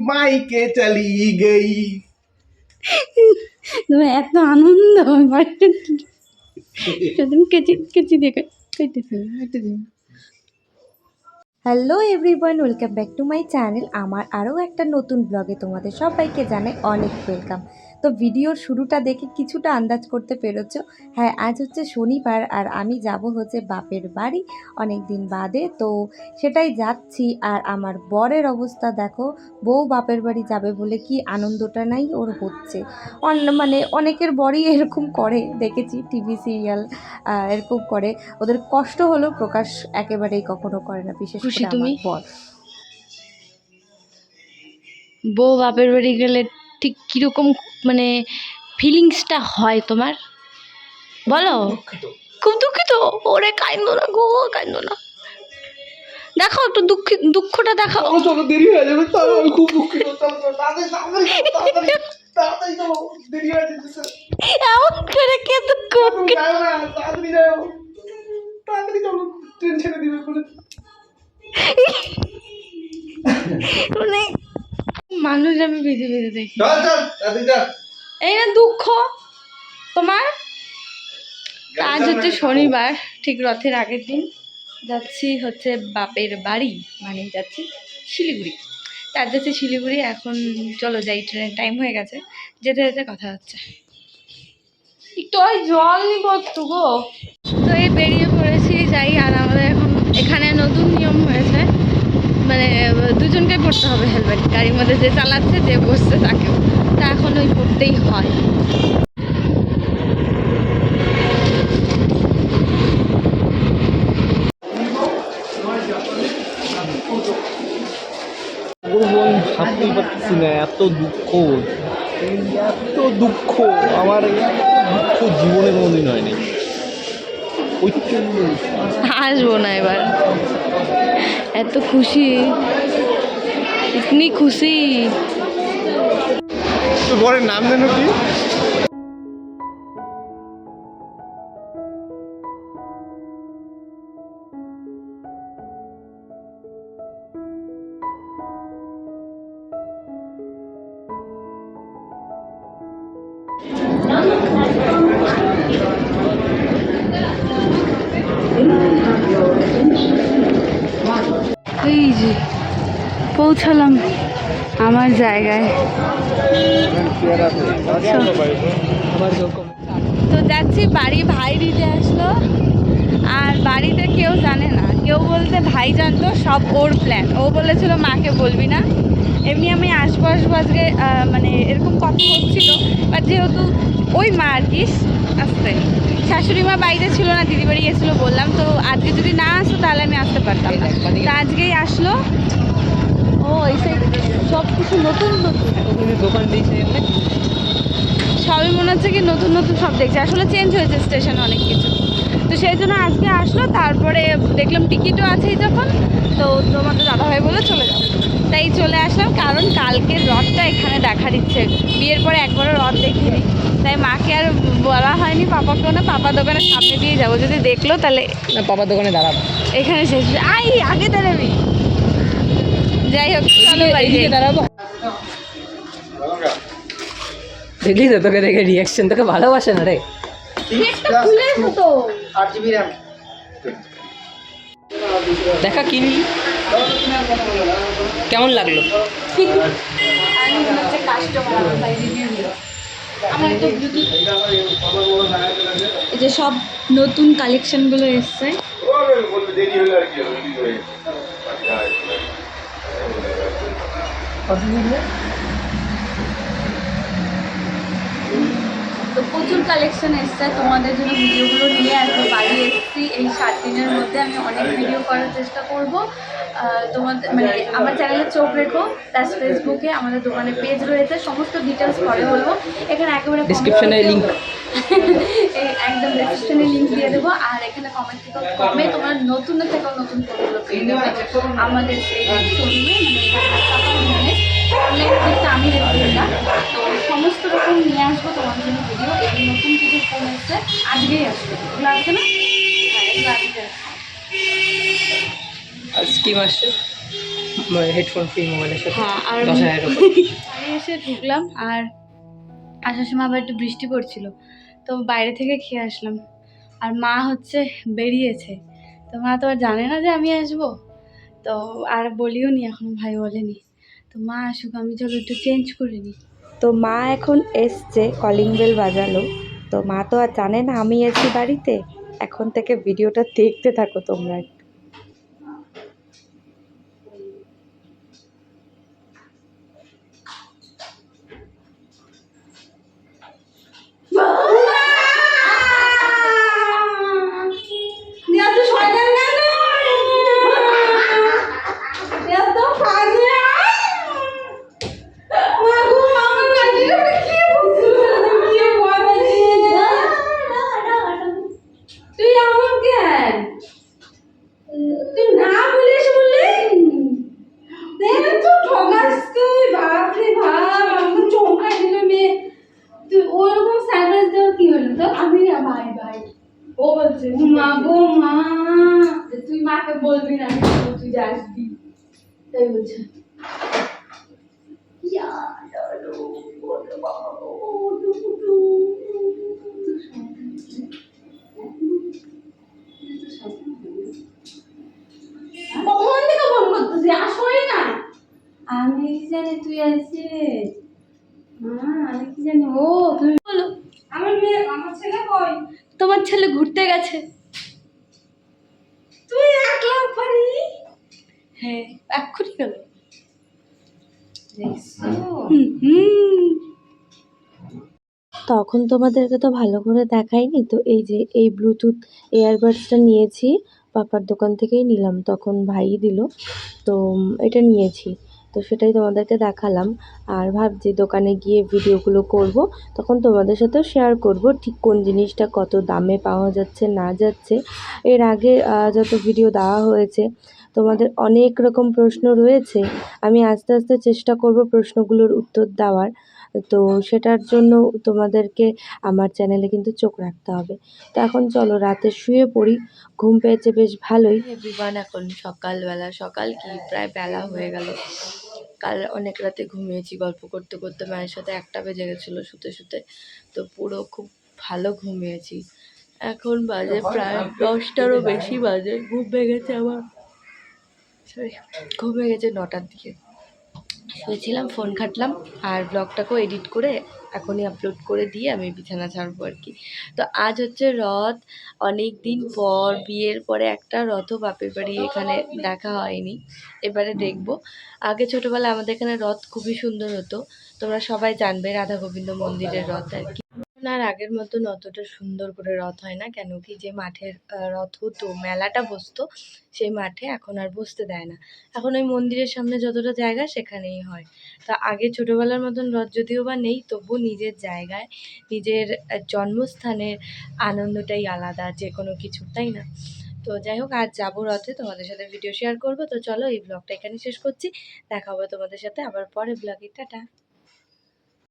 মাইকে চালিয়ে গেই। তোমার এত আনন্দ তুমি কেচি কেচি দিয়ে কেটে ফেলো hello everyone welcome back to my channel আমার আরও একটা নতুন ব্লগে তোমাদের সবাইকে জানাই অনেক ওয়েলকাম তো ভিডিওর শুরুটা দেখে কিছুটা আন্দাজ করতে পেরেছ। হ্যাঁ আজ হচ্ছে শনিবার আর আমি যাব হচ্ছে বাপের বাড়ি অনেক দিন বাদে। তো সেটাই যাচ্ছি আর আমার বরের অবস্থা দেখো বউ বাপের বাড়ি যাবে বলে কি আনন্দটা নাই ওর হচ্ছে। মানে অনেকের বরই এরকম করে দেখেছি টিভি সিরিয়াল এরকম করে। ওদের কষ্ট হলেও প্রকাশ একেবারেই কখনো করে না বিশেষ করে আমার বর। বউ বাপের বাড়ি গেলে ঠিক কীরকম মানে ফিলিংসটা হয় তোমার? বলো। খুব দুঃখিত? ওরে কাইন্দো না গো কাইন্দো না। দেখাও একটু দুঃখ দুঃখটা দেখাও চলো দেরি হয়ে যাবে তাও আমি খুব দুঃখিত। এমন করে কে দুঃখ মানে মানুষ আমি পৃথিবীতে দেখি। এই না দুঃখ। তোমার? আজ হচ্ছে শনিবার ঠিক রথের আগের দিন। যাচ্ছি হচ্ছে বাপের বাড়ি মানে যাচ্ছি শিলিগুড়ি। তার যাচ্ছি শিলিগুড়ি এখন চলো যাই ট্রেনের টাইম হয়ে গেছে। যেতে যেতে কথা হচ্ছে। একটু জল নিব গো। তো এই বেরিয়ে পড়েছি যাই আর আমাদের মানে দুজনকে পড়তে হবে হেলমেট গাড়ির মধ্যে যে চালাচ্ছে, যে বসছে, তাকেও। তা এখন ওই পড়তেই হয়। এত দুঃখ। এত দুঃখ, আমার দুঃখ, জীবনে কোনোদিন হয়নি। হাসবো না এবার। এত খুশি। ইতনি খুশি। বরের নাম যেন কি? পৌঁছালাম আমার জায়গায়। তো যাচ্ছি বাড়ি, ভাই দিতে আসলো। আর বাড়িতে কেউ জানে না। কেউ বলতে ভাই জানতো সব ওর প্ল্যান ও বলেছিল মাকে বলবি না। এমনি আমি আসব আসব আজকে মানে এরকম কথা হচ্ছিল। বাট যেহেতু ওই মা আর কি আসতে। শাশুড়ি মা বাইরে ছিল না দিদি বাড়ি গেছিল বললাম। তো আজকে যদি না আসতো তাহলে আমি আসতে পারতাম না। আজকেই আসলো। ও এই সাইড সব কিছু নতুন। নতুন দোকান দিয়েছে সবই মনে হচ্ছে কি নতুন নতুন সব দেখছি। আসলে চেঞ্জ হয়েছে স্টেশনে অনেক কিছু। তো সেই জন্য আজকে আসলো তারপরে দেখলাম টিকিটও আছেই যখন। তো তোমাদের দাদাভাই বলে চলে যাও তাই চলে আসলাম কারণ কালকে রথটা এখানে দেখার ইচ্ছে বিয়ের পরে একবারও রথ দেখিনি। তাই মাকে আর বলা হয়নি পাপাকেও না পাপা দোকানের সামনে দিয়ে যাব। যদি দেখল তাহলে না পাপার দোকানে দাঁড়াবো। এখানে শেষ। আই আগে দাঁড়াবি। যাই হোক চলো বাড়ি। দাঁড়াবো দেখলি তো তোকে দেখে রিয়াকশন তোকে ভালোবাসে না রে? দেখা কিনলি কেমন লাগল? আমি হচ্ছে কাস্টমার আমার ভাই রিভিউ দিল আমার একটা তো প্রচুর কালেকশন এসছে। তোমাদের জন্য ভিডিওগুলো নিয়ে আসব বাড়ি এসেছি। এই সাত দিনের মধ্যে আমি অনেক ভিডিও করার চেষ্টা করব। তোমাদের মানে আমার চ্যানেলে চোখ রেখো। প্লাস ফেসবুকে আমাদের দোকানে পেজ রয়েছে। সমস্ত ডিটেলস পরে বলব। এখানে একেবারে Description লিঙ্ক একদম ডেসক্রিপশনে লিঙ্ক দিয়ে দেবো। আর এখানে কমেন্ট থেকে কমে তোমার নতুন থেকেও নতুন ফটোগুলো পেয়ে আমাদের সেই শোরুমে মানে অনলাইন দিকটা আমি দেখি না তো সমস্ত রকম নিয়ে আসব তোমার জন্য ভিডিও এই নতুন কিছু ফোন এসছে। আজকেই আসবে। এগুলো আসবে না? এগুলো আজকে আসবে। আর স্কিম হেডফোন ফ্রি মোবাইলের সাথে। হ্যাঁ আর বাড়ি এসে ঢুকলাম আর আসার সময় আবার একটু বৃষ্টি পড়ছিল। তো বাইরে থেকে খেয়ে আসলাম। আর মা হচ্ছে বেরিয়েছে। তো মা তো আর জানে না যে আমি আসব। তো আর বলিও নি এখন ভাই বলেনি। তো মা, আসুক, আমি চলো একটু চেঞ্জ করে নিই তো মা এখন এসছে কলিং বেল বাজালো। তো মা তো আর জানে না আমি আছি বাড়িতে। এখন থেকে ভিডিওটা দেখতে থাকো তোমরা তাই বলছে ইয়া ডালো, ওরে বাবা, ও ডুডু। কখন থেকে ফোন করতেছি আসোই না আমি কি জানি তুই আছে হ্যাঁ আমি কি জানি ও তুমি বলো আমার মেয়ে আমার ছেলে কই তোমার ছেলে ঘুরতে গেছে তুই একলা পারি হ্যাঁ এক্ষুনি গেল হুম হুম তখন তোমাদেরকে তো ভালো করে দেখাইনি। তো এই যে এই ব্লুটুথ এয়ারবাডসটা নিয়েছি, পাপার দোকান থেকেই নিলাম। তখন ভাই দিল, তো এটা নিয়েছি। তো সেটাই তোমাদেরকে দেখালাম। আর ভাবছি দোকানে গিয়ে ভিডিওগুলো করব। তখন তোমাদের সাথেও শেয়ার করব ঠিক কোন জিনিসটা কত দামে পাওয়া যাচ্ছে, না যাচ্ছে। এর আগে যত ভিডিও দেওয়া হয়েছে, তোমাদের অনেক রকম প্রশ্ন রয়েছে। আমি আস্তে আস্তে চেষ্টা করব প্রশ্নগুলোর উত্তর দেওয়ার। তো সেটার জন্য তোমাদেরকে আমার চ্যানেলে কিন্তু চোখ রাখতে হবে। তো এখন চলো রাতে শুয়ে পড়ি, ঘুম পেয়েছে বেশ ভালোই। এভরিওয়ান এখন সকালবেলা, সকাল কি? প্রায় বেলা হয়ে গেল। কাল অনেক রাতে ঘুমিয়েছি, গল্প করতে করতে মায়ের সাথে একটা বেজে গেছিল শুতে শুতে। তো পুরো খুব ভালো ঘুমিয়েছি। এখন বাজে প্রায় দশটারও বেশি বাজে, ঘুম ভেঙেছে আমার। ঘুম ভেঙেছে নটার দিকে। শুয়েছিলাম ফোন ঘাটলাম আর ব্লগটাকেও এডিট করে এখনই আপলোড করে দিয়ে আমি বিছানা ছাড়বো আর কি। তো আজ হচ্ছে রথ অনেক দিন পর, বিয়ের পরে একটা রথও বাপের বাড়ি এখানে দেখা হয়নি, এবারে দেখব। আগে ছোটোবেলায় আমাদের এখানে রথ খুবই সুন্দর হতো, তোমরা সবাই জানবে রাধা গোবিন্দ মন্দিরের রথ আর কি। আর আগের মতন অতটা সুন্দর করে রথ হয় না? কেন কি যে মাঠের রথ হতো, মেলাটা বসতো, সেই মাঠে এখন আর বসতে দেয় না। এখন ওই মন্দিরের সামনে যতটা জায়গা সেখানেই হয়। তা আগে ছোটোবেলার মতন রথ যদিও বা নেই তবু নিজের জায়গায়, নিজের জন্মস্থানের আনন্দটাই আলাদা, যে কোনো কিছু তাই না? তো যাই হোক, আজ যাব রথে, তোমাদের সাথে ভিডিও শেয়ার করব। তো চলো, এই ব্লগটা এখানে শেষ করছি। দেখা হবে তোমাদের সাথে আবার পরে ব্লগে টাটা!